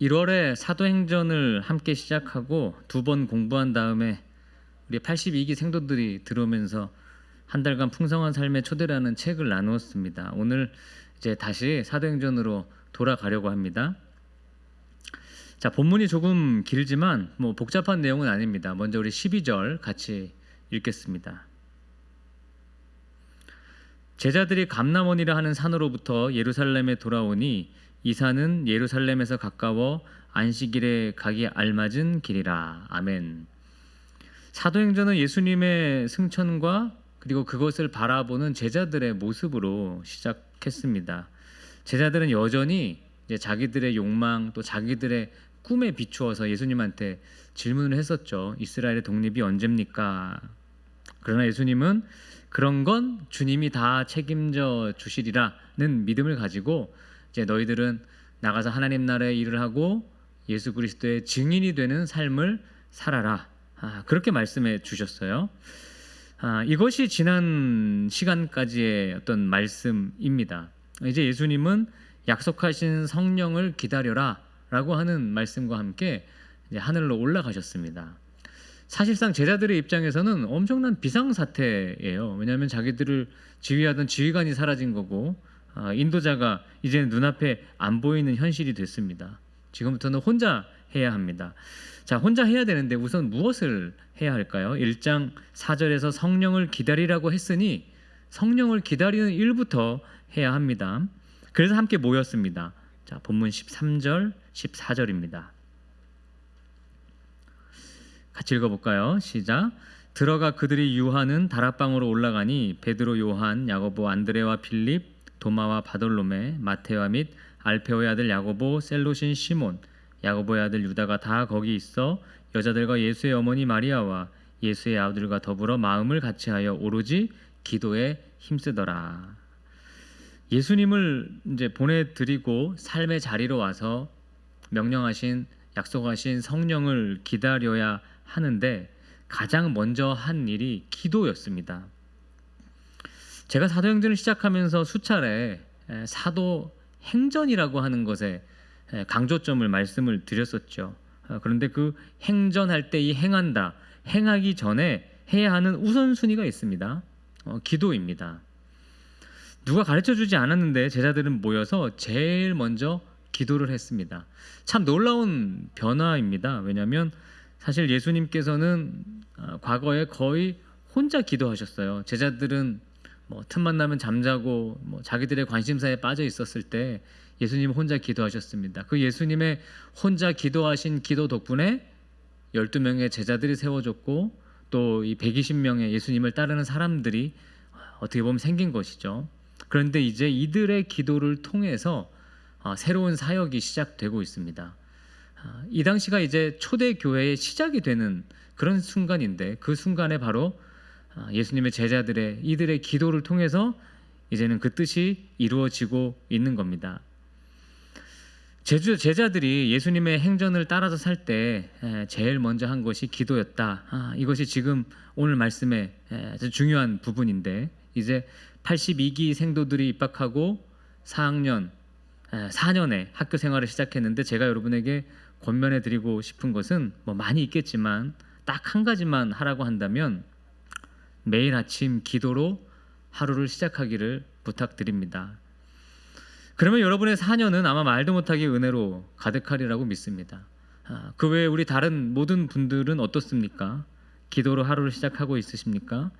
1월에 사도행전을 함께 시작하고 두 번 공부한 다음에 우리 82기 생도들이 들어오면서 한 달간 풍성한 삶의 초대라는 책을 나누었습니다. 오늘 이제 다시 사도행전으로 돌아가려고 합니다. 자, 본문이 조금 길지만 뭐 복잡한 내용은 아닙니다. 먼저 우리 12절 같이 읽겠습니다. 제자들이 감남원이라 하는 산으로부터 예루살렘에 돌아오니 이 산은 예루살렘에서 가까워 안식일에 가기 알맞은 길이라. 아멘. 사도행전은 예수님의 승천과 그리고 그것을 바라보는 제자들의 모습으로 시작했습니다. 제자들은 여전히 자기들의 욕망 또 자기들의 꿈에 비추어서 예수님한테 질문을 했었죠. 이스라엘의 독립이 언제입니까? 그러나 예수님은 그런 건 주님이 다 책임져 주시리라는 믿음을 가지고 이제 너희들은 나가서 하나님 나라의 일을 하고 예수 그리스도의 증인이 되는 삶을 살아라. 아, 그렇게 말씀해 주셨어요. 아, 이것이 지난 시간까지의 어떤 말씀입니다. 이제 예수님은 약속하신 성령을 기다려라 라고 하는 말씀과 함께 하늘로 올라가셨습니다. 사실상 제자들의 입장에서는 엄청난 비상 사태예요. 왜냐하면 자기들을 지휘하던 지휘관이 사라진 거고 아, 인도자가 이제 눈앞에 안 보이는 현실이 됐습니다. 지금부터는 혼자 해야 합니다. 자, 혼자 해야 되는데 우선 무엇을 해야 할까요? 1장 4절에서 성령을 기다리라고 했으니 성령을 기다리는 일부터 해야 합니다. 그래서 함께 모였습니다. 자, 본문 13절, 14절입니다. 같이 읽어볼까요? 시작. 들어가 그들이 유하는 다락방으로 올라가니 베드로, 요한, 야고보, 안드레와 빌립, 도마와 바돌로메, 마테와 및 알페오의 아들 야고보, 셀로신 시몬, 야고보의 아들 유다가 다 거기 있어 여자들과 예수의 어머니 마리아와 예수의 아들과 더불어 마음을 같이하여 오로지 기도에 힘쓰더라. 예수님을 이제 보내드리고 삶의 자리로 와서 명령하신 약속하신 성령을 기다려야 하는데 가장 먼저 한 일이 기도였습니다. 제가 사도행전을 시작하면서 수차례 사도 행전이라고 하는 것에 강조점을 말씀을 드렸었죠. 어, 그런데 그 행전할 때 이 행한다, 행하기 전에 해야 하는 우선순위가 있습니다. 어, 기도입니다. 누가 가르쳐 주지 않았는데 제자들은 모여서 제일 먼저 기도를 했습니다. 참 놀라운 변화입니다. 왜냐하면 사실 예수님께서는 어, 과거에 거의 혼자 기도하셨어요. 제자들은 뭐 틈만 나면 잠자고 뭐 자기들의 관심사에 빠져 있었을 때 예수님 혼자 기도하셨습니다. 그 예수님의 혼자 기도하신 기도 덕분에 12명의 제자들이 세워졌고 또 이 120명의 예수님을 따르는 사람들이 어떻게 보면 생긴 것이죠. 그런데 이제 이들의 기도를 통해서 어, 새로운 사역이 시작되고 있습니다. 어, 이 당시가 이제 초대 교회의 시작이 되는 그런 순간인데 그 순간에 바로 어, 예수님의 제자들의 이들의 기도를 통해서 이제는 그 뜻이 이루어지고 있는 겁니다. 제주 제자들이 예수님의 행전을 따라서 살 때 제일 먼저 한 것이 기도였다. 아, 이것이 지금 오늘 말씀의 아주 중요한 부분인데 이제 82기 생도들이 입학하고 4학년 4년에 학교 생활을 시작했는데 제가 여러분에게 권면해 드리고 싶은 것은 뭐 많이 있겠지만 딱 한 가지만 하라고 한다면 매일 아침 기도로 하루를 시작하기를 부탁드립니다. 그러면 여러분의 4년은 아마 말도 못하게 은혜로 가득하리라고 믿습니다. 아, 그 외에 우리 다른 모든 분들은 어떻습니까? 기도로 하루를 시작하고 있으십니까?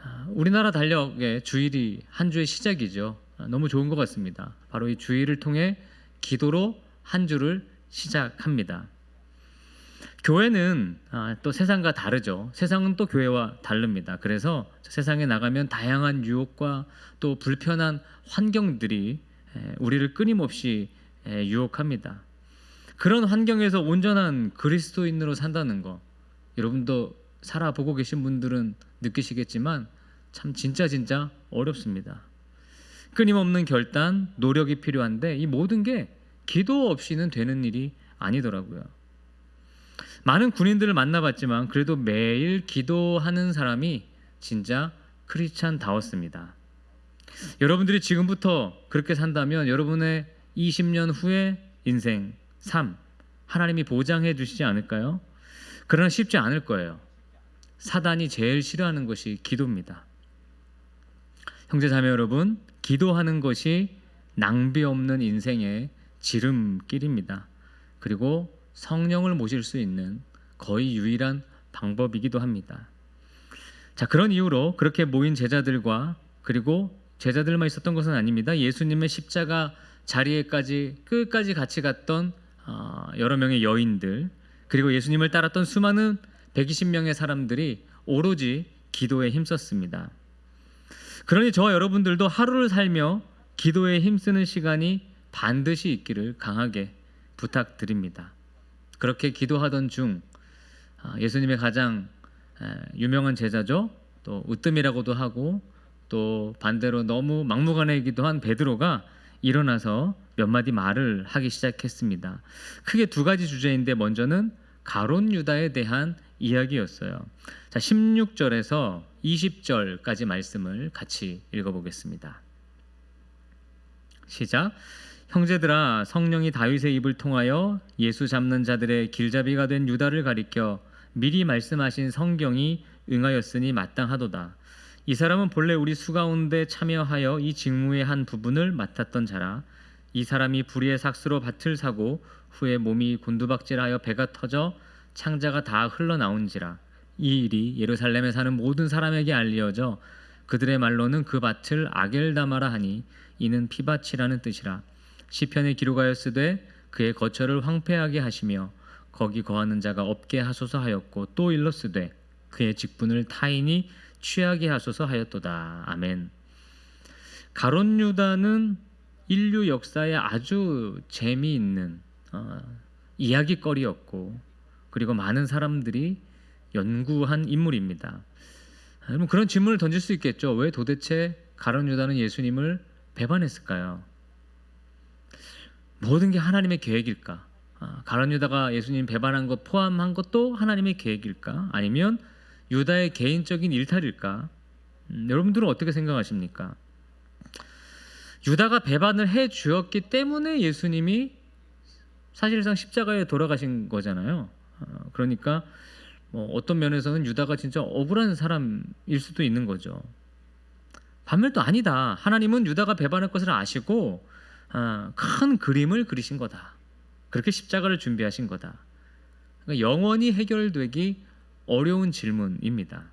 아, 우리나라 달력의 주일이 한 주의 시작이죠. 아, 너무 좋은 것 같습니다. 바로 이 주일을 통해 기도로 한 주를 시작합니다. 교회는 아, 또 세상과 다르죠. 세상은 또 교회와 다릅니다. 그래서 세상에 나가면 다양한 유혹과 또 불편한 환경들이 우리를 끊임없이 유혹합니다. 그런 환경에서 온전한 그리스도인으로 산다는 거 여러분도 살아보고 계신 분들은 느끼시겠지만 참 진짜 진짜 어렵습니다. 끊임없는 결단, 노력이 필요한데 이 모든 게 기도 없이는 되는 일이 아니더라고요. 많은 군인들을 만나봤지만 그래도 매일 기도하는 사람이 진짜 크리스찬 다웠습니다. 여러분들이 지금부터 그렇게 산다면 여러분의 20년 후의 인생, 삶 하나님이 보장해 주시지 않을까요? 그러나 쉽지 않을 거예요. 사단이 제일 싫어하는 것이 기도입니다. 형제 자매 여러분, 기도하는 것이 낭비 없는 인생의 지름길입니다. 그리고 성령을 모실 수 있는 거의 유일한 방법이기도 합니다. 자, 그런 이유로 그렇게 모인 제자들과 그리고 제자들만 있었던 것은 아닙니다. 예수님의 십자가 자리에까지 끝까지 같이 갔던 어, 여러 명의 여인들 그리고 예수님을 따랐던 수많은 120명의 사람들이 오로지 기도에 힘썼습니다. 그러니 저와 여러분들도 하루를 살며 기도에 힘쓰는 시간이 반드시 있기를 강하게 부탁드립니다. 그렇게 기도하던 중 아, 예수님의 가장 에, 유명한 제자죠. 또 으뜸이라고도 하고 또 반대로 너무 막무가내이기도 한 베드로가 일어나서 몇 마디 말을 하기 시작했습니다. 크게 두 가지 주제인데 먼저는 가론 유다에 대한 이야기였어요. 자, 16절에서 20절까지 말씀을 같이 읽어 보겠습니다. 시작. 형제들아 성령이 다윗의 입을 통하여 예수 잡는 자들의 길잡이가 된 유다를 가리켜 미리 말씀하신 성경이 응하였으니 마땅하도다. 이 사람은 본래 우리 수 가운데 참여하여 이 직무의 한 부분을 맡았던 자라. 이 사람이 불의의 삭스로 밭을 사고 후에 몸이 곤두박질하여 배가 터져 창자가 다 흘러나온지라. 이 일이 예루살렘에 사는 모든 사람에게 알리어져 그들의 말로는 그 밭을 아겔다마라 하니 이는 피밭이라는 뜻이라. 시편에 기록하였으되 그의 거처를 황폐하게 하시며 거기 거하는 자가 없게 하소서 하였고 또 일렀으되 그의 직분을 타인이 취하게 하소서 하였도다. 아멘. 가론 유다는 인류 역사에 아주 재미있는 어, 이야기거리였고 그리고 많은 사람들이 연구한 인물입니다. 여러분 그런 질문을 던질 수 있겠죠. 왜 도대체 가론 유다는 예수님을 배반했을까요? 모든 게 하나님의 계획일까? 아, 가론 유다가 예수님 배반한 것 포함한 것도 하나님의 계획일까? 아니면 유다의 개인적인 일탈일까? 음, 여러분들은 어떻게 생각하십니까? 유다가 배반을 해 주었기 때문에 예수님이 사실상 십자가에 돌아가신 거잖아요. 어, 그러니까 뭐 어떤 면에서는 유다가 진짜 억울한 사람일 수도 있는 거죠. 반면 또 아니다. 하나님은 유다가 배반할 것을 아시고 아, 큰 그림을 그리신 거다. 그렇게 십자가를 준비하신 거다. 그러니까 영원히 해결되기 어려운 질문입니다.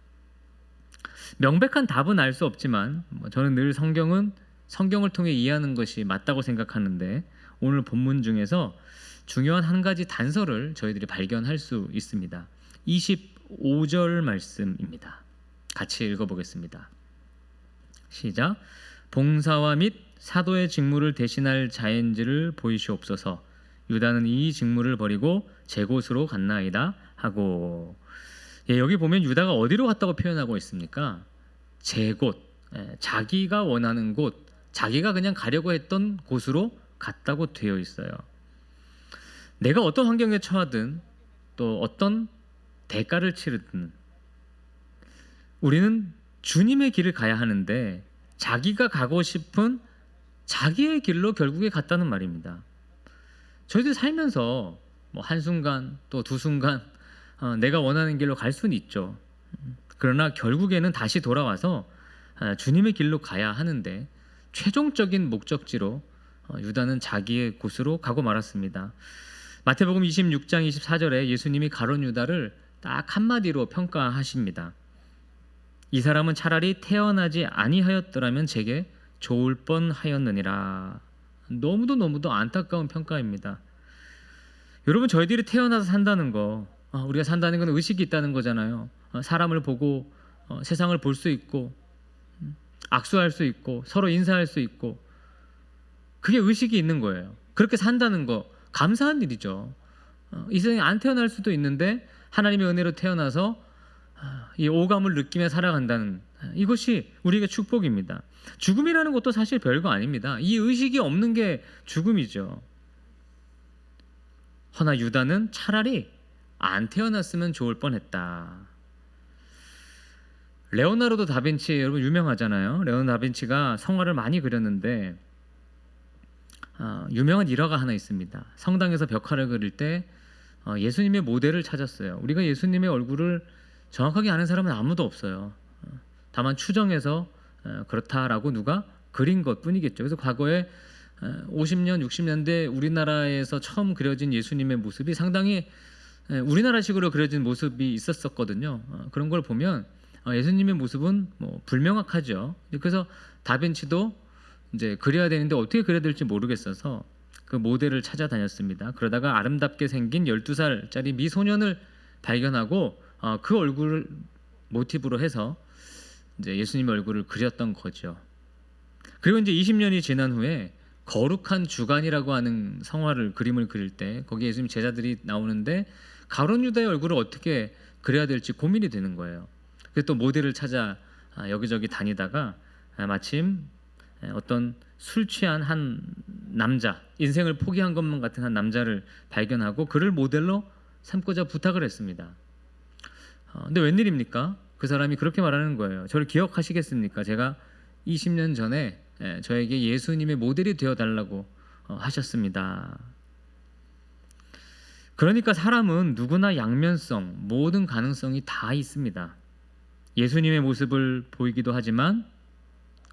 명백한 답은 알 수 없지만 뭐 저는 늘 성경은 성경을 통해 이해하는 것이 맞다고 생각하는데 오늘 본문 중에서 중요한 한 가지 단서를 저희들이 발견할 수 있습니다. 25절 말씀입니다. 같이 읽어보겠습니다. 시작. 봉사와 및 사도의 직무를 대신할 자인지를 보이시옵소서. 유다는 이 직무를 버리고 제 곳으로 갔나이다 하고 예, 여기 보면 유다가 어디로 갔다고 표현하고 있습니까? 제 곳, 예, 자기가 원하는 곳, 자기가 그냥 가려고 했던 곳으로 갔다고 되어 있어요. 내가 어떤 환경에 처하든 또 어떤 대가를 치르든 우리는 주님의 길을 가야 하는데 자기가 가고 싶은 자기의 길로 결국에 갔다는 말입니다. 저희들 살면서 뭐 한순간 또 두 순간 어, 내가 원하는 길로 갈 수는 있죠. 그러나 결국에는 다시 돌아와서 아, 주님의 길로 가야 하는데 최종적인 목적지로 어, 유다는 자기의 곳으로 가고 말았습니다. 마태복음 26장 24절에 예수님이 가론 유다를 딱 한마디로 평가하십니다. 이 사람은 차라리 태어나지 아니하였더라면 제게 좋을 뻔하였느니라. 너무도 너무도 안타까운 평가입니다. 여러분 저희들이 태어나서 산다는 거 어, 우리가 산다는 건 의식이 있다는 거잖아요. 어, 사람을 보고 어, 세상을 볼 수 있고 음, 악수할 수 있고 서로 인사할 수 있고 그게 의식이 있는 거예요. 그렇게 산다는 거 감사한 일이죠. 이 세상에 안 태어날 수도 있는데 하나님의 은혜로 태어나서 아, 이 오감을 느끼며 살아간다는 이것이 우리에게 축복입니다. 죽음이라는 것도 사실 별거 아닙니다. 이 의식이 없는 게 죽음이죠. 허나 유다는 차라리 안 태어났으면 좋을 뻔했다. 레오나르도 다빈치 여러분 유명하잖아요. 레오나르도 다빈치가 성화를 많이 그렸는데 어, 유명한 일화가 하나 있습니다. 성당에서 벽화를 그릴 때 어, 예수님의 모델을 찾았어요. 우리가 예수님의 얼굴을 정확하게 아는 사람은 아무도 없어요. 어, 다만 추정해서 어, 그렇다라고 누가 그린 것 뿐이겠죠. 그래서 과거에 어, 50년, 60년대 우리나라에서 처음 그려진 예수님의 모습이 상당히 에, 우리나라식으로 그려진 모습이 있었었거든요. 어, 그런 걸 보면 어, 예수님의 모습은 뭐 불명확하죠. 그래서 다빈치도 이제 그려야 되는데 어떻게 그려야 될지 모르겠어서 그 모델을 찾아다녔습니다. 그러다가 아름답게 생긴 12살짜리 미소년을 발견하고 어, 그 얼굴을 모티브로 해서 이제 예수님의 얼굴을 그렸던 거죠. 그리고 이제 20년이 지난 후에 거룩한 주간이라고 하는 성화를 그림을 그릴 때 거기에 예수님 제자들이 나오는데 가론 유다의 얼굴을 어떻게 그려야 될지 고민이 되는 거예요. 그래서 또 모델을 찾아 아, 여기저기 다니다가 아, 마침 에, 어떤 술 취한 한 남자, 인생을 포기한 것만 같은 한 남자를 발견하고 그를 모델로 삼고자 부탁을 했습니다. 어, 근데 웬일입니까? 그 사람이 그렇게 말하는 거예요. 저를 기억하시겠습니까? 제가 20년 전에 에, 저에게 예수님의 모델이 되어 달라고 어, 하셨습니다. 그러니까 사람은 누구나 양면성, 모든 가능성이 다 있습니다. 예수님의 모습을 보이기도 하지만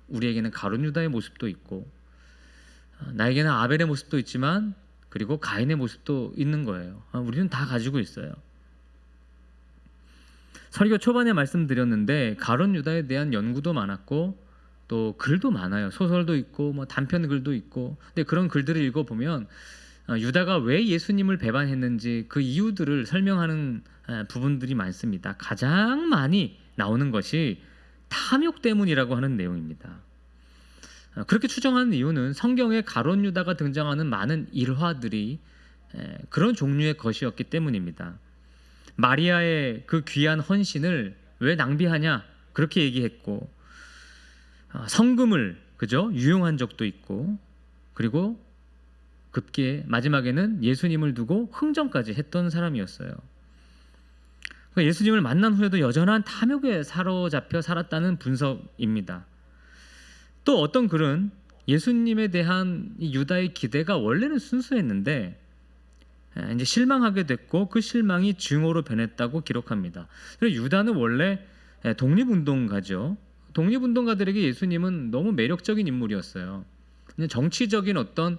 우리에게는 가룟 유다의 모습도 있고 어, 나에게는 아벨의 모습도 있지만 그리고 가인의 모습도 있는 거예요. 어, 우리는 다 가지고 있어요. 설교 초반에 말씀드렸는데 가론 유다에 대한 연구도 많았고 또 글도 많아요. 소설도 있고 뭐 단편 글도 있고. 근데 그런 글들을 읽어 보면 어, 유다가 왜 예수님을 배반했는지 그 이유들을 설명하는 에, 부분들이 많습니다. 가장 많이 나오는 것이 탐욕 때문이라고 하는 내용입니다. 어, 그렇게 추정하는 이유는 성경에 가론 유다가 등장하는 많은 일화들이 에, 그런 종류의 것이었기 때문입니다. 마리아의 그 귀한 헌신을 왜 낭비하냐 그렇게 얘기했고 어, 성금을 그죠 유용한 적도 있고 그리고 급기에 마지막에는 예수님을 두고 흥정까지 했던 사람이었어요. 그러니까 예수님을 만난 후에도 여전한 탐욕에 사로잡혀 살았다는 분석입니다. 또 어떤 글은 예수님에 대한 이 유다의 기대가 원래는 순수했는데 에, 이제 실망하게 됐고 그 실망이 증오로 변했다고 기록합니다. 그래서 유다는 원래 에, 독립운동가죠. 독립운동가들에게 예수님은 너무 매력적인 인물이었어요. 정치적인 어떤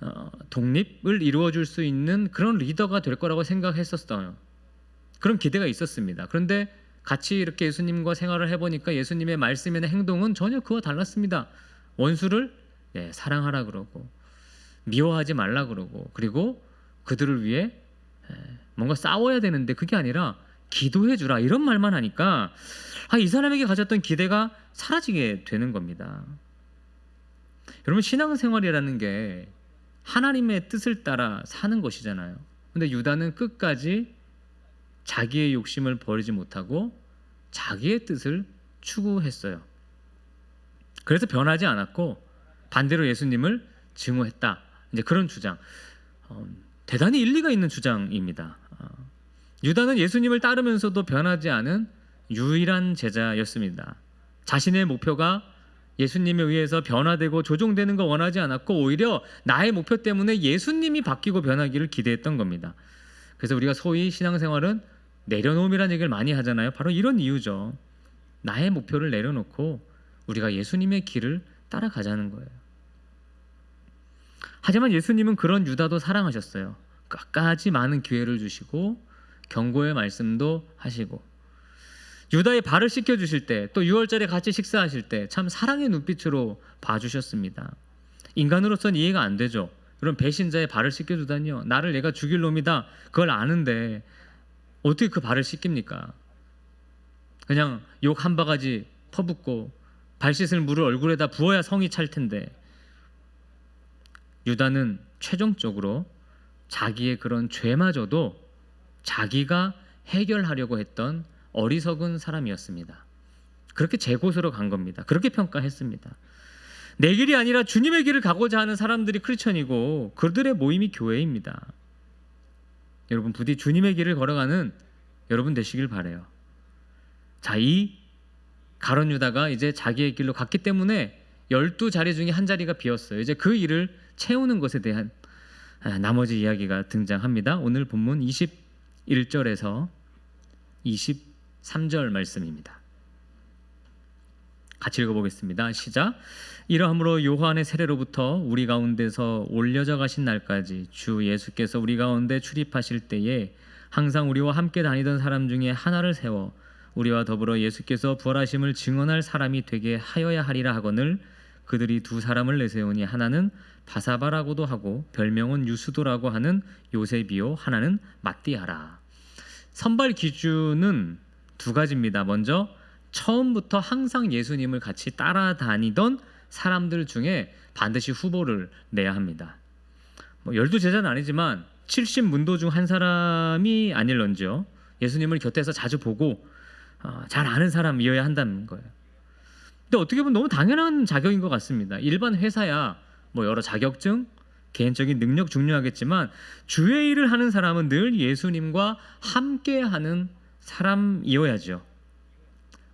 어, 독립을 이루어줄 수 있는 그런 리더가 될 거라고 생각했었어요. 그런 기대가 있었습니다. 그런데 같이 이렇게 예수님과 생활을 해보니까 예수님의 말씀이나 행동은 전혀 그와 달랐습니다. 원수를 예, 사랑하라 그러고 미워하지 말라 그러고 그리고 그들을 위해 예, 뭔가 싸워야 되는데 그게 아니라 기도해 주라 이런 말만 하니까 아, 이 사람에게 가졌던 기대가 사라지게 되는 겁니다. 여러분 신앙생활이라는 게 하나님의 뜻을 따라 사는 것이잖아요. 근데 유다는 끝까지 자기의 욕심을 버리지 못하고 자기의 뜻을 추구했어요. 그래서 변하지 않았고 반대로 예수님을 증오했다. 이제 그런 주장. 어, 대단히 일리가 있는 주장입니다. 어, 유다는 예수님을 따르면서도 변하지 않은 유일한 제자였습니다. 자신의 목표가 예수님에 의해서 변화되고 조종되는 거 원하지 않았고 오히려 나의 목표 때문에 예수님이 바뀌고 변하기를 기대했던 겁니다. 그래서 우리가 소위 신앙생활은 내려놓음이라는 얘기를 많이 하잖아요. 바로 이런 이유죠. 나의 목표를 내려놓고 우리가 예수님의 길을 따라가자는 거예요. 하지만 예수님은 그런 유다도 사랑하셨어요. 끝까지 많은 기회를 주시고 경고의 말씀도 하시고 유다의 발을 씻겨 주실 때 또 6월절에 같이 식사하실 때 참 사랑의 눈빛으로 봐 주셨습니다. 인간으로서는 이해가 안 되죠. 그런 배신자의 발을 씻겨 주다니요. 나를 내가 죽일 놈이다. 그걸 아는데 어떻게 그 발을 씻깁니까? 그냥 욕 한 바가지 퍼붓고 발 씻을 물을 얼굴에다 부어야 성이 찰 텐데 유다는 최종적으로 자기의 그런 죄마저도 자기가 해결하려고 했던 어리석은 사람이었습니다. 그렇게 제 곳으로 간 겁니다. 그렇게 평가했습니다. 내 길이 아니라 주님의 길을 가고자 하는 사람들이 크리스천이고 그들의 모임이 교회입니다. 여러분 부디 주님의 길을 걸어가는 여러분 되시길 바래요. 자, 이 가론 유다가 이제 자기의 길로 갔기 때문에 열두 자리 중에 한 자리가 비었어요. 이제 그 일을 채우는 것에 대한 아, 나머지 이야기가 등장합니다. 오늘 본문 21절에서 23절 말씀입니다. 같이 읽어보겠습니다. 시작. 이러함으로 요한의 세례로부터 우리 가운데서 올려져 가신 날까지 주 예수께서 우리 가운데 출입하실 때에 항상 우리와 함께 다니던 사람 중에 하나를 세워 우리와 더불어 예수께서 부활하심을 증언할 사람이 되게 하여야 하리라 하거늘 그들이 두 사람을 내세우니 하나는 바사바라고도 하고 별명은 유수도라고 하는 요셉이요 하나는 마띠아라. 선발 기준은 두 가지입니다. 먼저 처음부터 항상 예수님을 같이 따라다니던 사람들 중에 반드시 후보를 내야 합니다. 뭐 열두 제자는 아니지만 70 문도 중 한 사람이 아닐런지요. 예수님을 곁에서 자주 보고 어, 잘 아는 사람이어야 한다는 거예요. 근데 어떻게 보면 너무 당연한 자격인 것 같습니다. 일반 회사야 뭐 여러 자격증, 개인적인 능력 중요하겠지만 주의 일을 하는 사람은 늘 예수님과 함께하는 사람이어야죠.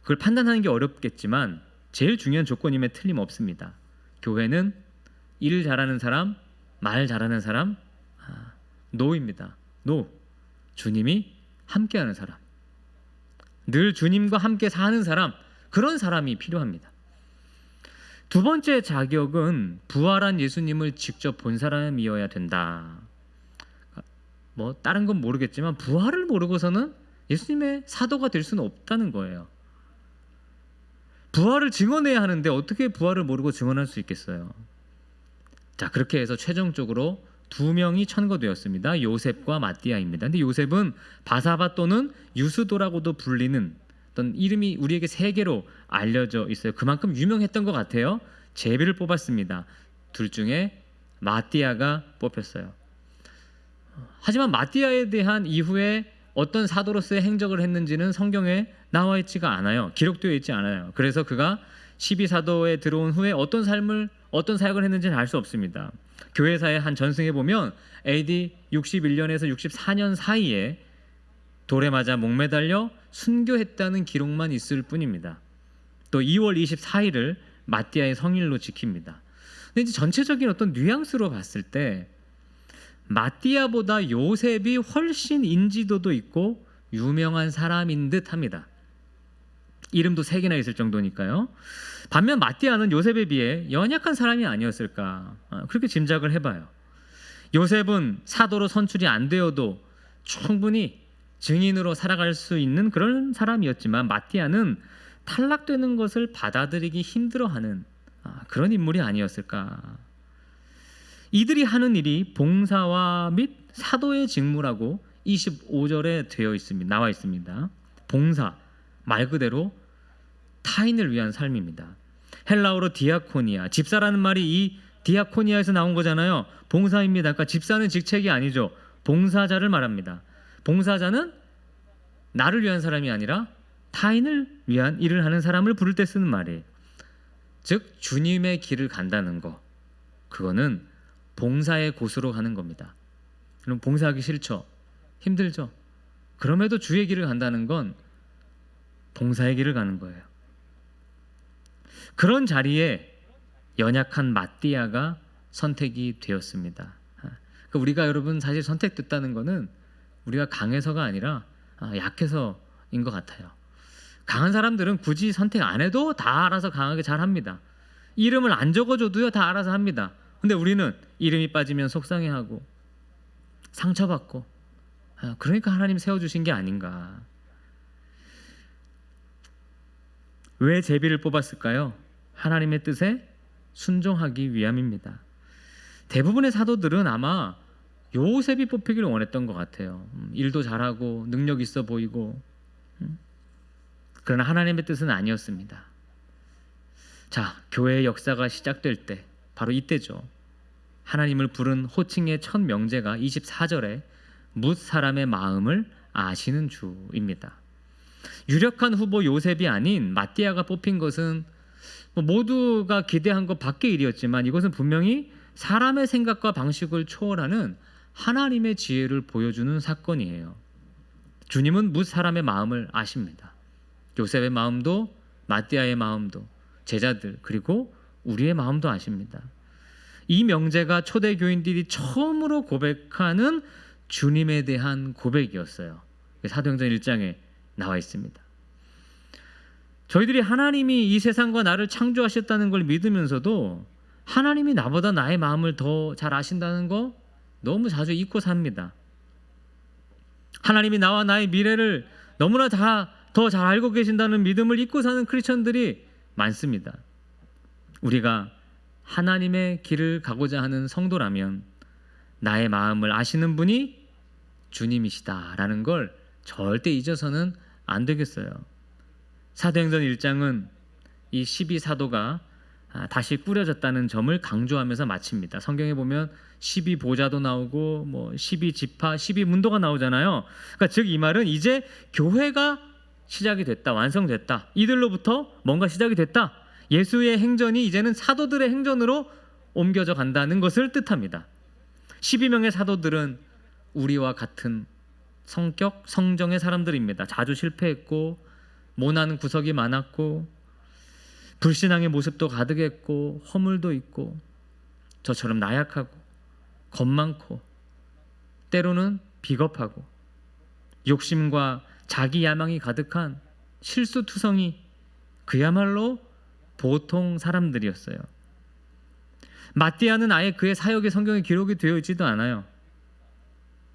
그걸 판단하는 게 어렵겠지만 제일 중요한 조건임에 틀림없습니다. 교회는 일 잘하는 사람, 말 잘하는 사람, 아, 노입니다. 노. 주님이 함께하는 사람. 늘 주님과 함께 사는 사람, 그런 사람이 필요합니다. 두 번째 자격은 부활한 예수님을 직접 본 사람이어야 된다. 뭐 다른 건 모르겠지만 부활을 모르고서는 예수님의 사도가 될 수는 없다는 거예요. 부활을 증언해야 하는데 어떻게 부활을 모르고 증언할 수 있겠어요? 자, 그렇게 해서 최종적으로 두 명이 천거되었습니다. 요셉과 마띠아입니다. 근데 요셉은 바사바 또는 유수도라고도 불리는 어떤 이름이 우리에게 세 개로 알려져 있어요. 그만큼 유명했던 것 같아요. 제비를 뽑았습니다. 둘 중에 마띠아가 뽑혔어요. 하지만 마띠아에 대한 이후에 어떤 사도로서의 행적을 했는지는 성경에 나와 있지가 않아요. 기록되어 있지 않아요. 그래서 그가 12사도에 들어온 후에 어떤 삶을 어떤 사역을 했는지는 알 수 없습니다. 교회사의 한 전승에 보면 AD 61년에서 64년 사이에 돌에 맞아 목매달려 순교했다는 기록만 있을 뿐입니다. 또 2월 24일을 마띠아의 성일로 지킵니다. 근데 이제 전체적인 어떤 뉘앙스로 봤을 때 마띠아보다 요셉이 훨씬 인지도도 있고 유명한 사람인 듯합니다. 이름도 세 개나 있을 정도니까요. 반면 마띠아는 요셉에 비해 연약한 사람이 아니었을까 어, 그렇게 짐작을 해봐요. 요셉은 사도로 선출이 안 되어도 충분히 증인으로 살아갈 수 있는 그런 사람이었지만 마띠아는 탈락되는 것을 받아들이기 힘들어하는 아, 그런 인물이 아니었을까. 이들이 하는 일이 봉사와 및 사도의 직무라고 25절에 되어 있습니다. 나와 있습니다. 봉사 말 그대로 타인을 위한 삶입니다. 헬라어로 디아코니아, 집사라는 말이 이 디아코니아에서 나온 거잖아요. 봉사입니다. 그러니까 집사는 직책이 아니죠. 봉사자를 말합니다. 봉사자는 나를 위한 사람이 아니라 타인을 위한 일을 하는 사람을 부를 때 쓰는 말이에요. 즉 주님의 길을 간다는 거. 그거는 봉사의 곳으로 가는 겁니다. 그럼 봉사하기 싫죠. 힘들죠. 그럼에도 주의 길을 간다는 건 봉사의 길을 가는 거예요. 그런 자리에 연약한 마띠아가 선택이 되었습니다. 그러니까 우리가 여러분 사실 선택됐다는 것은 우리가 강해서가 아니라 아, 약해서인 것 같아요. 강한 사람들은 굳이 선택 안 해도 다 알아서 강하게 잘 합니다. 이름을 안 적어줘도요 다 알아서 합니다. 근데 우리는 이름이 빠지면 속상해하고 상처받고 아, 그러니까 하나님 세워주신 게 아닌가. 왜 제비를 뽑았을까요? 하나님의 뜻에 순종하기 위함입니다. 대부분의 사도들은 아마 요셉이 뽑히기를 원했던 것 같아요. 음, 일도 잘하고 능력 있어 보이고 음. 그러나 하나님의 뜻은 아니었습니다. 자, 교회의 역사가 시작될 때 바로 이때죠. 하나님을 부른 호칭의 첫 명제가 24절에 묻 사람의 마음을 아시는 주입니다. 유력한 후보 요셉이 아닌 마띠아가 뽑힌 것은 뭐 모두가 기대한 것 밖의 일이었지만 이것은 분명히 사람의 생각과 방식을 초월하는 하나님의 지혜를 보여주는 사건이에요. 주님은 무 사람의 마음을 아십니다. 요셉의 마음도 마띠아의 마음도 제자들 그리고 우리의 마음도 아십니다. 이 명제가 초대 교인들이 처음으로 고백하는 주님에 대한 고백이었어요. 사도행전 1장에 나와 있습니다. 저희들이 하나님이 이 세상과 나를 창조하셨다는 걸 믿으면서도 하나님이 나보다 나의 마음을 더 잘 아신다는 거 너무 자주 잊고 삽니다. 하나님이 나와 나의 미래를 너무나 다 더 잘 알고 계신다는 믿음을 잊고 사는 크리스천들이 많습니다. 우리가 하나님의 길을 가고자 하는 성도라면 나의 마음을 아시는 분이 주님이시다라는 걸 절대 잊어서는 안 되겠어요. 사도행전 1장은 이 12사도가 아, 다시 꾸려졌다는 점을 강조하면서 마칩니다. 성경에 보면 12 보좌도 나오고 뭐 12 지파, 12 문도가 나오잖아요. 그러니까 즉 이 말은 이제 교회가 시작이 됐다, 완성됐다. 이들로부터 뭔가 시작이 됐다. 예수의 행전이 이제는 사도들의 행전으로 옮겨져 간다는 것을 뜻합니다. 12명의 사도들은 우리와 같은 성격, 성정의 사람들입니다. 자주 실패했고 모난 구석이 많았고 불신앙의 모습도 가득했고 허물도 있고 저처럼 나약하고 겁 많고 때로는 비겁하고 욕심과 자기 야망이 가득한 실수투성이 그야말로 보통 사람들이었어요. 마띠아는 아예 그의 사역의 성경에 기록이 되어 있지도 않아요.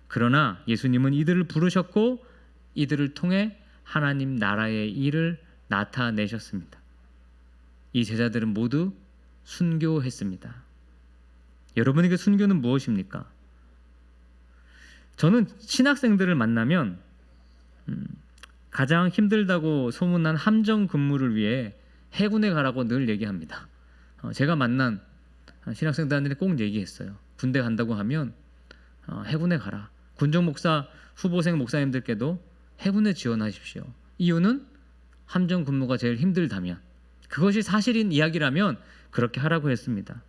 그러나 예수님은 이들을 부르셨고 이들을 통해 하나님 나라의 일을 나타내셨습니다. 이 제자들은 모두 순교했습니다. 여러분에게 순교는 무엇입니까? 저는 신학생들을 만나면 음, 가장 힘들다고 소문난 함정 근무를 위해 해군에 가라고 늘 얘기합니다. 어, 제가 만난 신학생들한테 꼭 얘기했어요. 군대 간다고 하면 어, 해군에 가라. 군정 목사 후보생 목사님들께도 해군에 지원하십시오. 이유는 함정 근무가 제일 힘들다면 그것이 사실인 이야기라면 그렇게 하라고 했습니다.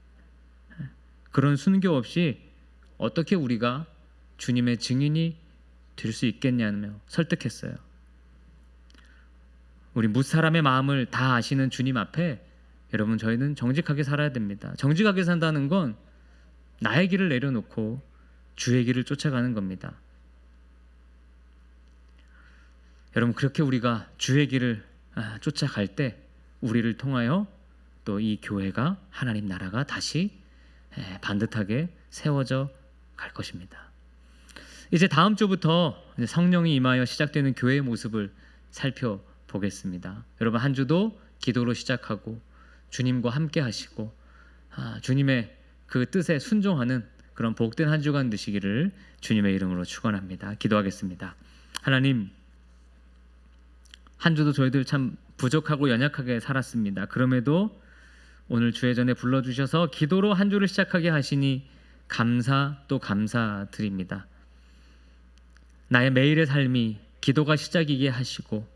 그런 순교 없이 어떻게 우리가 주님의 증인이 될 수 있겠냐며 설득했어요. 우리 무사람의 마음을 다 아시는 주님 앞에 여러분 저희는 정직하게 살아야 됩니다. 정직하게 산다는 건 나의 길을 내려놓고 주의 길을 쫓아가는 겁니다. 여러분 그렇게 우리가 주의 길을 아, 쫓아갈 때 우리를 통하여 또 이 교회가 하나님 나라가 다시 반듯하게 세워져 갈 것입니다. 이제 다음 주부터 성령이 임하여 시작되는 교회의 모습을 살펴보겠습니다. 여러분 한 주도 기도로 시작하고 주님과 함께 하시고 아, 주님의 그 뜻에 순종하는 그런 복된 한 주간 되시기를 주님의 이름으로 축원합니다. 기도하겠습니다. 하나님 한 주도 저희들 참 부족하고 연약하게 살았습니다. 그럼에도 오늘 주의 전에 불러 주셔서 기도로 한 주를 시작하게 하시니 감사 또 감사드립니다. 나의 매일의 삶이 기도가 시작이게 하시고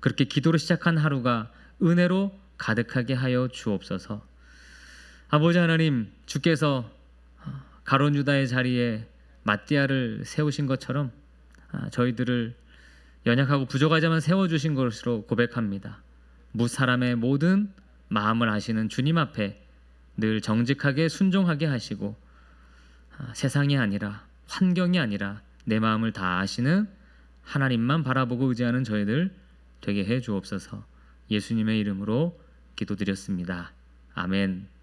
그렇게 기도로 시작한 하루가 은혜로 가득하게 하여 주옵소서. 아버지 하나님, 주께서 가론 유다의 자리에 마띠아를 세우신 것처럼 아, 저희들을 연약하고 부족하지만 세워 주신 것으로 고백합니다. 무사람의 모든 마음을 아시는 주님 앞에 늘 정직하게 순종하게 하시고 아, 세상이 아니라 환경이 아니라 내 마음을 다 아시는 하나님만 바라보고 의지하는 저희들 되게 해 주옵소서. 예수님의 이름으로 기도드렸습니다. 아멘.